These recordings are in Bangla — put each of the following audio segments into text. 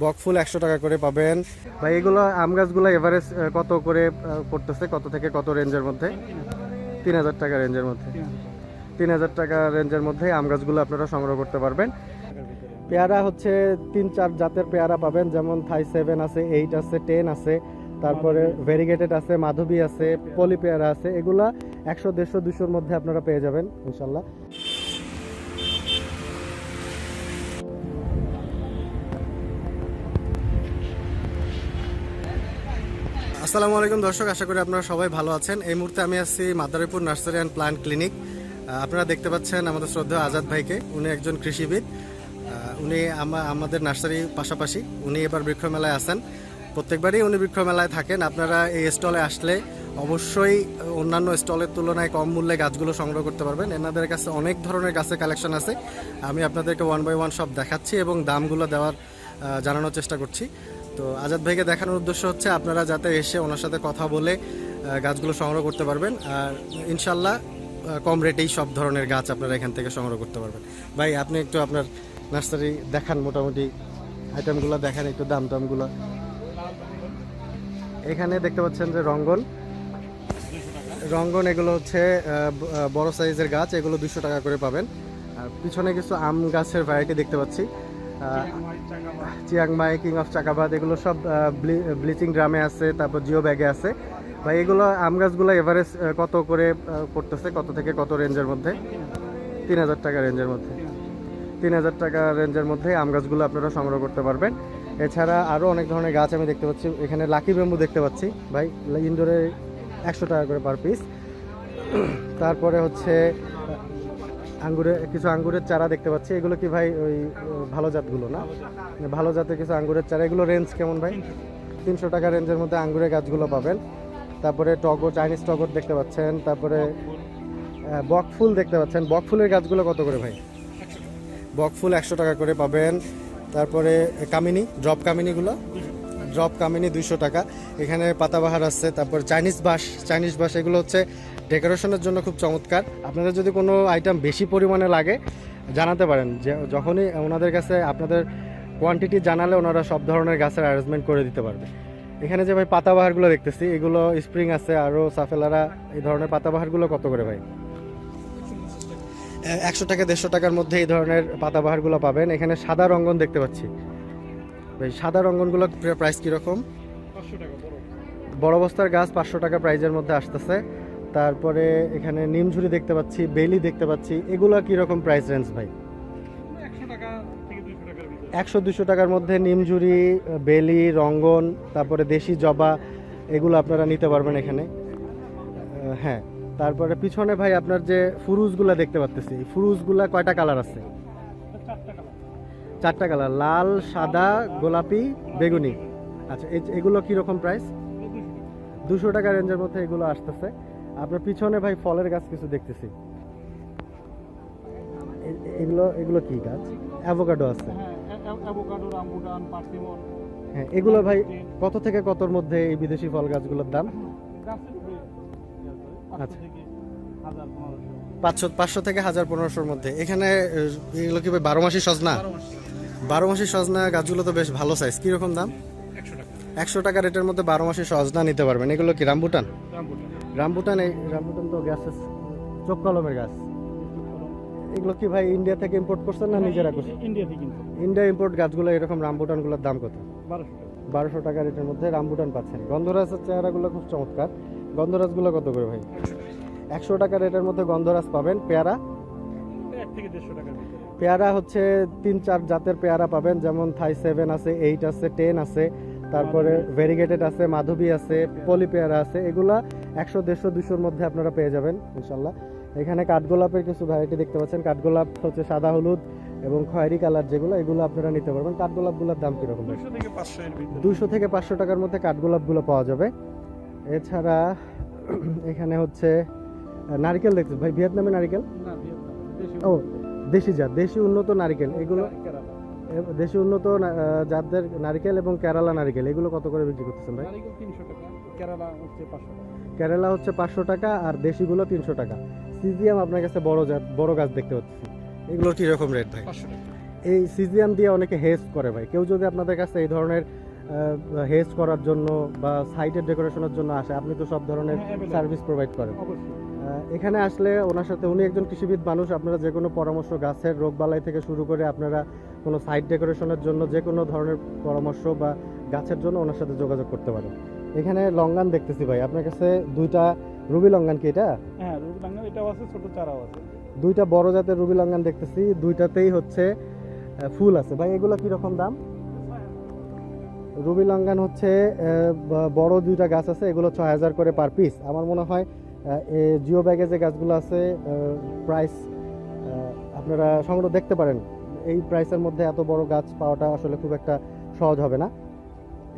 বকফুল একশো টাকা করে পাবেন। ভাই, এগুলো আম গাছগুলো এভারেজ কত করে পড়তেছে? কত থেকে কত রেঞ্জের মধ্যে? তিন হাজার টাকা রেঞ্জের মধ্যে। তিন হাজার টাকা রেঞ্জের মধ্যে আম গাছগুলো আপনারা সংগ্রহ করতে পারবেন। পেয়ারা হচ্ছে তিন চার জাতের পেয়ারা পাবেন। যেমন থাই সেভেন আছে, এইট আছে, টেন আছে, তারপরে ভেরিগেটেড আছে, মাধবী আছে, পলি পেয়ারা আছে। এগুলা একশো, দেড়শো, দুশোর মধ্যে আপনারা পেয়ে যাবেন, ইনশাল্লাহ। আসসালামু আলাইকুম দর্শক, আশা করি আপনারা সবাই ভালো আছেন। এই মুহূর্তে আমি আছি Madaripur nursery and plant clinic. আপনারা দেখতে পাচ্ছেন আমাদের শ্রদ্ধেয় আজাদ ভাইকে। উনি একজন কৃষিবিদ। উনি আমাদের নার্সারি পাশাপাশি উনি এবার বৃক্ষ মেলায় আসেন প্রত্যেকবারই উনি বৃক্ষ মেলায় থাকেন। আপনারা এই স্টলে আসলে অবশ্যই অন্যান্য স্টলের তুলনায় কম মূল্যে গাছগুলো সংগ্রহ করতে পারবেন। এনাদের কাছে অনেক ধরনের গাছের কালেকশন আছে। আমি আপনাদেরকে ওয়ান বাই ওয়ান সব দেখাচ্ছি এবং দামগুলো দেওয়ার জানানোর চেষ্টা করছি। তো আজাদ ভাইকে দেখানোর উদ্দেশ্য হচ্ছে আপনারা যাতে এসে ওনার সাথে কথা বলে গাছগুলো সংগ্রহ করতে পারবেন। আর ইনশাল্লাহ কম রেটেই সব ধরনের গাছ আপনারা এখান থেকে সংগ্রহ করতে পারবেন। ভাই, আপনি একটু আপনার নার্সারি দেখান মোটামুটি আইটেমগুলো দেখান, একটু দাম টামগুলো এখানে দেখতে পাচ্ছেন যে রঙ্গন। রঙ্গন এগুলো হচ্ছে বড় সাইজের গাছ, এগুলো দুশো টাকা করে পাবেন। আর পিছনে কিছু আম গাছের ভ্যারাইটি দেখতে পাচ্ছি। চিয়াংমাই কিং অফ চাকাবাদ, এগুলো সব ব্লিচিং ড্রামে আছে, তারপর জিও ব্যাগে আছে। ভাই, এগুলো আম গাছগুলো এভারেজ কত করে পড়তেছে? কত থেকে কত রেঞ্জের মধ্যে? তিন হাজার টাকা রেঞ্জের মধ্যে। তিন হাজার টাকা রেঞ্জের মধ্যে আম গাছগুলো আপনারা সংগ্রহ করতে পারবেন। এছাড়া আরও অনেক ধরনের গাছ আমি দেখতে পাচ্ছি। এখানে লাকি বেম্বু দেখতে পাচ্ছি। ভাই, ইনডোরে একশো টাকা করে পার পিস। তারপরে হচ্ছে আঙ্গুরে, কিছু আঙ্গুরের চারা দেখতে পাচ্ছি। এগুলো কি ভাই ওই ভালো জাতগুলো না? ভালো জাতের কিছু আঙ্গুরের চারা। এগুলো রেঞ্জ কেমন ভাই? তিনশো টাকা রেঞ্জের মধ্যে আঙ্গুরের গাছগুলো পাবেন। তারপরে টগর চাইনিজ টগর দেখতে পাচ্ছেন। তারপরে বকফুল দেখতে পাচ্ছেন। বকফুলের গাছগুলো কত করে ভাই? বকফুল একশো টাকা করে পাবেন। তারপরে, কামিনী ড্রপ কামিনীগুলো। ড্রপ কামিনী দুইশো টাকা। এখানে পাতাবাহার আছে, তারপর চাইনিজ বাঁশ চাইনিজ বাঁশ এগুলো হচ্ছে ডেকোরেশনের জন্য খুব চমৎকার। আপনাদের যদি কোনো আইটেম বেশি পরিমাণে লাগে, জানাতে পারেন। যে যখনই ওনাদের কাছে আপনাদের কোয়ান্টিটি জানালে ওনারা সব ধরনের গাছের অ্যারেঞ্জমেন্ট করে দিতে পারবে। এখানে যে ভাই পাতাবাহারগুলো দেখতেছি, এগুলো স্প্রিং আছে আরও সাফেলারা এই ধরনের পাতাবাহারগুলো কত করে ভাই? একশো টাকা, দেড়শো টাকার মধ্যে এই ধরনের পাতাবাহারগুলো পাবেন। এখানে সাদা রঙ্গন দেখতে পাচ্ছি। ভাই, সাদা রঙ্গনগুলো প্রাইস কীরকম? বড় বস্তার গাছ পাঁচশো টাকা প্রাইজের মধ্যে আসতেছে। তারপরে এখানে নিমঝুরি দেখতে পাচ্ছি, বেলি দেখতে পাচ্ছি, এগুলো কীরকম প্রাইস রেঞ্জ ভাই? একশো দুশো টাকার মধ্যে নিমঝুরি, বেলি, রঙ্গন, তারপরে দেশি জবা, এগুলো আপনারা নিতে পারবেন এখানে। হ্যাঁ তারপরে পিছনে ভাই আপনার যে ফুরুজগুলা দেখতে পাচ্তেছি ফুরুজগুলা কয়টা কালার আছে? চারটা কালার লাল সাদা গোলাপি বেগুনি। আচ্ছা এগুলো কীরকম প্রাইস দুশো টাকা রেঞ্জের মধ্যে এগুলো আসতেছে। আপনার পিছনে ভাই ফলের গাছ কিছু দেখতেছি। এগুলো এগুলো কি গাছ? অ্যাভোকাডো আছে। পার্সিমন হ্যাঁ এগুলো ভাই কত থেকে কতর মধ্যে এই বিদেশি ফল গাছগুলোর দাম? আচ্ছা। পাঁচশো পাঁচশো থেকে হাজার পনেরোশোর মধ্যে। এখানে এগুলো কি ভাই বারো মাসি সজনা। বারো মাস বারো সজনা গাছগুলো তো বেশ ভালো সাইজ কীরকম দাম? একশো টাকা। রেটের মধ্যে বারো মাসি সজনা নিতে পারবেন। এগুলো কি রামবুটান? রামবুটান। এই রামবুটান তো গাছ চোখ কলমের গাছ। এগুলো কি ভাই ইন্ডিয়া থেকে ইম্পোর্ট করছেন না নিজেরা করছেন? ইন্ডিয়া থেকে ইন্ডিয়া ইম্পোর্ট গাছগুলো এরকম রামবুটানগুলোর দাম কত? বারোশো টাকা। টাকা রেটের মধ্যে রামবুটান পাচ্ছেন। গন্ধরাজের চেহারাগুলো খুব চমৎকার। গন্ধরাজগুলো কত করে ভাই? একশো টাকা। রেটের মধ্যে গন্ধরাজ পাবেন। পেয়ারা? এক থেকে দেড়শো ভিতরে পেয়ারা হচ্ছে তিন চার জাতের পেয়ারা পাবেন যেমন থাই সেভেন আছে এইট আছে টেন আছে তারপরে ভেরিগেটেড আছে মাধবী আছে পলি পেয়ারা আছে এগুলা একশো দেড়শো দুশোর মধ্যে আপনারা পেয়ে যাবেন ইনশাল্লাহ। এখানে কাঠগোলাপের কিছু ভ্যারাইটি দেখতে পাচ্ছেন কাঠগোলাপ হচ্ছে সাদা হলুদ এবং খয়েরি কালার যেগুলো এগুলো আপনারা নিতে পারবেন। কাঠগোলাপগুলোর দাম কীরকম দুশো থেকে পাঁচশো এর ভিতরে। দুশো থেকে পাঁচশো টাকার মধ্যে কাঠগোলাপগুলো পাওয়া যাবে। এছাড়া এখানে হচ্ছে নারকেল দেখতে ভাই ভিয়েতনামি নারকেল? ও দেশি জাত দেশি উন্নত নারকেল এগুলো দেশি উন্নত জাতদের নারকেল এবং কেরালা নারকেল এগুলো কত করে বিক্রি করতেছেন ভাই? কেরালা হচ্ছে পাঁচশো টাকা। আর দেশিগুলো তিনশো টাকা। সিজিএম আপনার কাছে বড় জাত বড় গাছ দেখতে পাচ্ছি। এগুলো কি রকম রেট ভাই? এই সিজিএম দিয়ে অনেকে হেজ করে ভাই। কেউ যদি আপনাদের কাছে এই ধরনের হেজ করার জন্য বা সাইটের ডেকোরেশনের জন্য আসে আপনি তো সব ধরনের হ্যাঁ, সার্ভিস প্রোভাইড করেন। এখানে আসলে ওনার সাথে উনি একজন কৃষিবিদ মানুষ আপনারা যে কোনো পরামর্শ গাছের রোগবালাই থেকে শুরু করে আপনারা কোনো সাইট ডেকোরেশনের জন্য যে কোনো ধরনের পরামর্শ বা গাছের জন্য ওনার সাথে যোগাযোগ করতে পারেন। এখানে লঙ্গান দেখতেছি ভাই আপনার কাছে দুইটা রুবি লঙ্গান কি এটা? হ্যাঁ রুবি লাঙ্গল এটাও আছে ছোট চারাও আছে। দুইটা বড় জাতের রুবি লঙ্গান দেখতেছি দুইটাতেই হচ্ছে ফুল আছে। ভাই এগুলো কীরকম দাম? রুবি লঙ্গান হচ্ছে বড় দুইটা গাছ আছে এগুলো ছ হাজার করে পার পিস আমার মনে হয় জিও ব্যাগে যে গাছগুলো আছে প্রাইস আপনারা সংগ্রহ দেখতে পারেন। এই প্রাইসের মধ্যে এত বড় গাছ পাওয়াটা আসলে খুব একটা সহজ হবে না।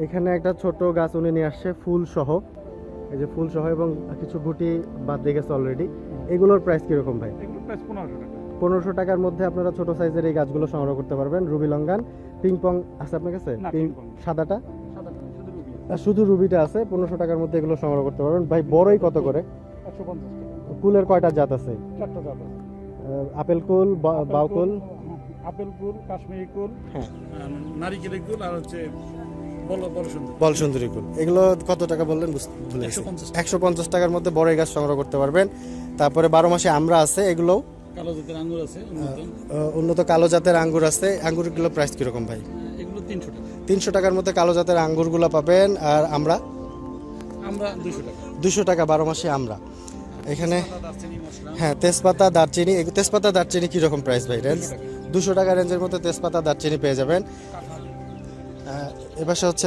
এখানে একটা ছোট গাছ উনি নিয়ে আসছে ফুল সহ এই যে ফুল সহ এবং কিছু গুটি বাদ দিয়ে গেছে অলরেডি এগুলোর প্রাইস কীরকম ভাই? পনেরোশো টাকার মধ্যে আপনারা ছোট সাইজের এই গাছগুলো সংগ্রহ করতে পারবেন। রুবি লঙ্গান পিং পং আছে আপনার কাছে। সাদাটা? শুধু রুবিটা আছে পনেরোশো টাকার মধ্যে এগুলো সংগ্রহ করতে পারবেন। ভাই বড়ই কত করে? একশো পঞ্চাশ টাকা। কুলের কয়টা জাত আছে? চারটা জাত আছে। আপেল কুল বা- বাউ কুল? হ্যাঁ, আপেল কুল কাশ্মীরি কুল হ্যাঁ। নারিকেলের কুল আর হচ্ছে বল সুন্দর কুল। এগুলো কত টাকা বললেন? ভুলে একশো পঞ্চাশ টাকার মধ্যে বড়ই গাছ সংগ্রহ করতে পারবেন। তারপরে বারো মাসে আমরা আছে এগুলো। কালো জাতের আঙ্গুর আছে উন্নত। উন্নত কালো জাতের আঙ্গুর আছে। আঙ্গুরগুলো প্রাইস কীরকম ভাই? এগুলো তিনশো টাকা। তিনশো টাকার মধ্যে কালো জাতের আঙ্গুরগুলো পাবেন। আর আমরা? আমরা দুশো টাকা। দুশো টাকা বারো মাসে আমরা। এখানে হ্যাঁ তেজপাতা দারচিনি তেজপাতা দারচিনি কীরকম প্রাইস ভাই? রেঞ্জ দুশো টাকা রেঞ্জের মধ্যে তেজপাতা দারচিনি পেয়ে যাবেন। এবার হচ্ছে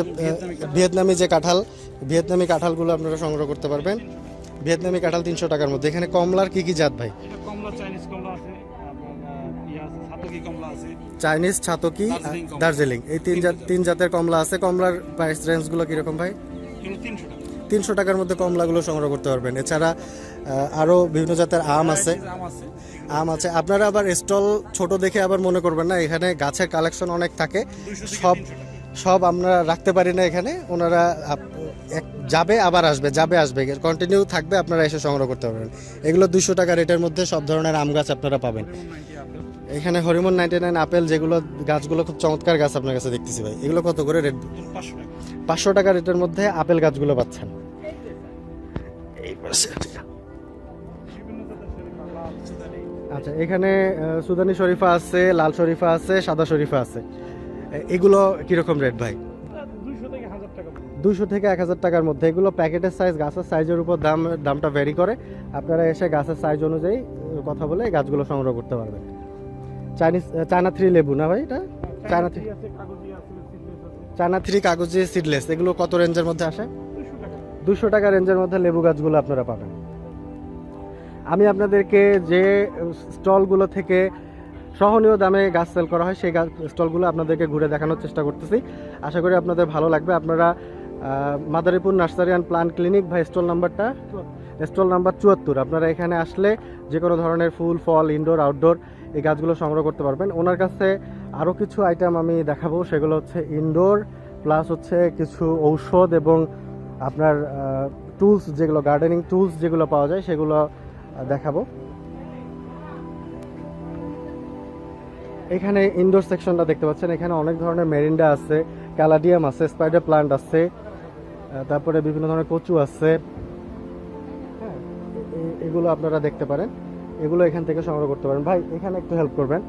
ভিয়েতনামি যে কাঁঠাল ভিয়েতনামি কাঁঠালগুলো আপনারা সংগ্রহ করতে পারবেন। ভিয়েতনামি কাঁঠাল তিনশো টাকার মধ্যে। এখানে কমলার কি কি জাত ভাই? চাইনিজ ছাতকি দার্জিলিং এই তিন জাত তিন জাতের কমলা আছে। কমলার প্রাইস রেঞ্জগুলো কীরকম ভাই? তিনশো টাকা। তিনশো টাকার মধ্যে কমলাগুলো সংগ্রহ করতে পারবেন। এছাড়া আরও বিভিন্ন জাতের আম আছে। আম আছে। আপনারা আবার স্টল ছোট দেখে আবার মনে করবেন না এখানে গাছের কালেকশন অনেক থাকে। সব সব আমরা রাখতে পারি না এখানে। ওনারা এক- যাবে আবার আসবে যাবে আসবে। কন্টিনিউ থাকবে আপনারা এসে সংগ্রহ করতে পারবেন। এগুলো দুশো টাকা রেটের মধ্যে সব ধরনের আম গাছ আপনারা পাবেন। যেমন 90 আপেল। এখানে হরিমন নাইনটি নাইন আপেল যেগুলো গাছগুলো খুব চমৎকার গাছ আপনার কাছে দেখতেছি ভাই। এগুলো কত করে রেট? পাঁচশো টাকা রেটের মধ্যে আপেল গাছগুলো পাচ্ছেন। আচ্ছা এখানে সুদানি শরীফা আছে, লাল শরীফা আছে, সাদা শরীফা আছে। এগুলো কীরকম রেট ভাই? দুইশো থেকে এক হাজার টাকার মধ্যে। এগুলো প্যাকেটের সাইজ গাছের সাইজের উপর দাম, দামটা ভ্যারি করে। আপনারা এসে গাছের সাইজ অনুযায়ী কথা বলে গাছগুলো সংগ্রহ করতে পারবেন। চাইনিজ চায়না থ্রি লেবু না ভাই এটা? চায়না থ্রি চায়না থ্রি কাগজে সিডলেস এগুলো কত রেঞ্জের মধ্যে আসে? দুশো টাকা রেঞ্জের মধ্যে লেবু গাছগুলো আপনারা পাবেন। আমি আপনাদেরকে যে স্টলগুলো থেকে সহনীয় দামে গাছ সেল করা হয়, সেই গাছ স্টলগুলো আপনাদেরকে ঘুরে দেখানোর চেষ্টা করতেছি। আশা করি আপনাদের ভালো লাগবে। আপনারা Madaripur nursery and plant clinic বা স্টল নাম্বারটা? স্টল নাম্বার চুয়াত্তর। আপনারা এখানে আসলে যে কোনো ধরনের ফুল, ফল ইনডোর আউটডোর এই গাছগুলো সংগ্রহ করতে পারবেন। ওনার কাছে আরও কিছু আইটেম আমি দেখাবো। সেগুলো হচ্ছে ইনডোর প্লাস হচ্ছে কিছু ঔষধ এবং আপনার টুলস যেগুলো গার্ডেনিং টুলস যেগুলো পাওয়া যায়, সেগুলো দেখাবো। এখানে ইনডোর সেকশনটা দেখতে পাচ্ছেন। এখানে অনেক ধরনের মেরিন্ডা আছে ক্যালাডিয়াম আছে স্পাইডার প্লান্ট আছে তারপরে বিভিন্ন ধরনের কচু আছে। হ্যাঁ এগুলো আপনারা দেখতে পারেন। এগুলো এখান থেকে সংগ্রহ করতে পারেন। ভাই, এখানে একটু হেল্প করবেন।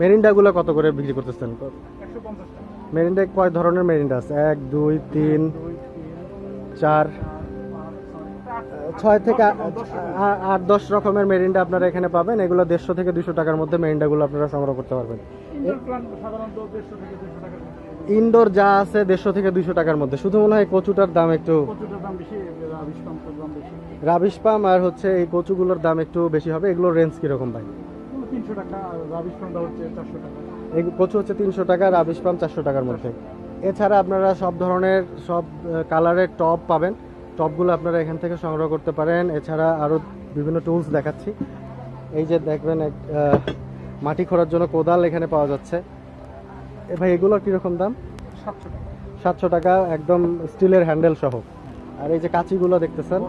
মেরিন্ডাগুলো কত করে বিক্রি করতেছেন? একশো পঞ্চাশ টাকা। মেরিন্ডা কয় ধরনের মেরিন্ডা আছে? এক, দুই, তিন, চার, ছয় থেকে আট, দশ রকমের মেরিন্ডা আপনারা এখানে পাবেন। এগুলো দেড়শো থেকে দুশো টাকার মধ্যে মেরিন্ডাগুলো আপনারা সংগ্রহ করতে পারবেন। ইনডোর যা আছে দেড়শো থেকে দুশো টাকার মধ্যে। শুধু মনে হয় কচুটার দাম একটু রাবিশ পাম আর হচ্ছে এই কচুগুলোর দাম একটু বেশি হবে। এগুলোর রেঞ্জ কীরকম ভাই? তিনশো টাকা পাম্পটা হচ্ছে চারশো টাকা। কচু হচ্ছে তিনশো টাকা রাবিশ পাম চারশো টাকার মধ্যে। এছাড়া আপনারা সব ধরনের সব কালারের টপ পাবেন। টপগুলো আপনারা এখান থেকে সংগ্রহ করতে পারেন। এছাড়া আরও বিভিন্ন টুলস দেখাচ্ছি। এই যে দেখবেন এক মাটি খোঁড়ার জন্য কোদাল এখানে পাওয়া যাচ্ছে। এ ভাই এগুলো কীরকম দাম? সাতশো টাকা। সাতশো টাকা একদম স্টিলের হ্যান্ডেল সহ। আর এই যে কাঁচিগুলো দেখতেছেন?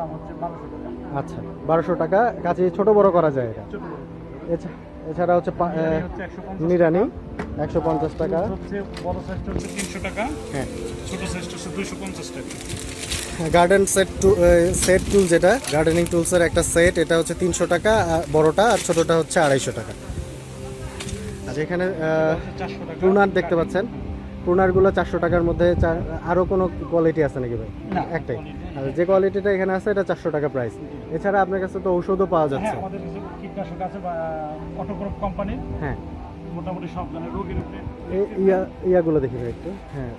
দাম হচ্ছে বারোশো টাকা। আচ্ছা বারোশো টাকা। কাছে ছোট বড় করা যায় এটা? এছাড়া হচ্ছে নিরানি একশো পঞ্চাশ টাকা। হচ্ছে বড় সাইজটা হচ্ছে তিনশো টাকা। হ্যাঁ। ছোট সাইজটা হচ্ছে দুইশো পঞ্চাশ টাকা। গার্ডেন সেট সেট টুল যেটা গার্ডেনিং টুলসের একটা সেট এটা হচ্ছে তিনশো টাকা আর বড়টা আর ছোটটা হচ্ছে আড়াইশো টাকা। আচ্ছা এখানে প্রুনার দেখতে পাচ্ছেন? প্রুনারগুলো চারশো টাকার মধ্যে চা- আরও কোনো কোয়ালিটি আছে নাকি ভাই? না, একটাই। যে কোয়ালিটিটা এখানে আছে এটা চারশো টাকা প্রাইস এছাড়া আপনার কাছে তো ঔষধও পাওয়া হ্যাঁ যাচ্ছে। আমাদের কিছু কীটনাশক আছে বা অটোগ্রুপ কোম্পানি হ্যাঁ। মোটামুটি সব ধরনের রোগের উপরে ইয়া ইয়াগুলো দেখি ভাই একটু। হ্যাঁ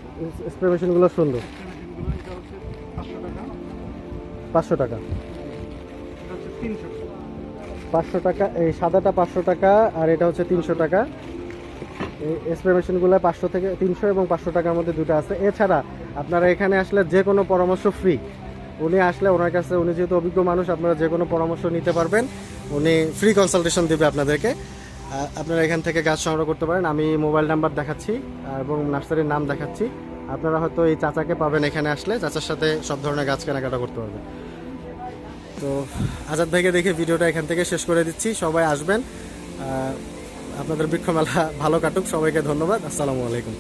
স্প্রে মেশিনগুলো সুন্দর। পাঁচশো টাকা। পাঁচশো টাকা। এই সাদাটা পাঁচশো টাকা আর এটা হচ্ছে তিনশো টাকা। এই স্প্রে মেশিনগুলো পাঁচশো থেকে তিনশো এবং পাঁচশো টাকার মধ্যে দুটো আছে। এছাড়া আপনারা এখানে আসলে যে কোনো পরামর্শ ফ্রি উনি আসলে ওনার কাছে, উনি যেহেতু অভিজ্ঞ মানুষ, আপনারা যে কোনো পরামর্শ নিতে পারবেন। উনি ফ্রি কনসালটেশন দেবে আপনাদেরকে। আপনারা এখান থেকে গাছ সংগ্রহ করতে পারেন। আমি মোবাইল নাম্বার দেখাচ্ছি এবং নার্সারির নাম দেখাচ্ছি। আপনারা হয়তো এই চাচাকে পাবেন এখানে আসলে। চাচার সাথে সব ধরনের গাছ কেনাকাটা করতে পারবেন তো আজাদ ভাইকে দেখে ভিডিওটা এখান থেকে শেষ করে দিচ্ছি। সবাই আসবেন। আপনাদের বৃক্ষ মেলা ভালো কাটুক। সবাইকে ধন্যবাদ। আসসালামু আলাইকুম।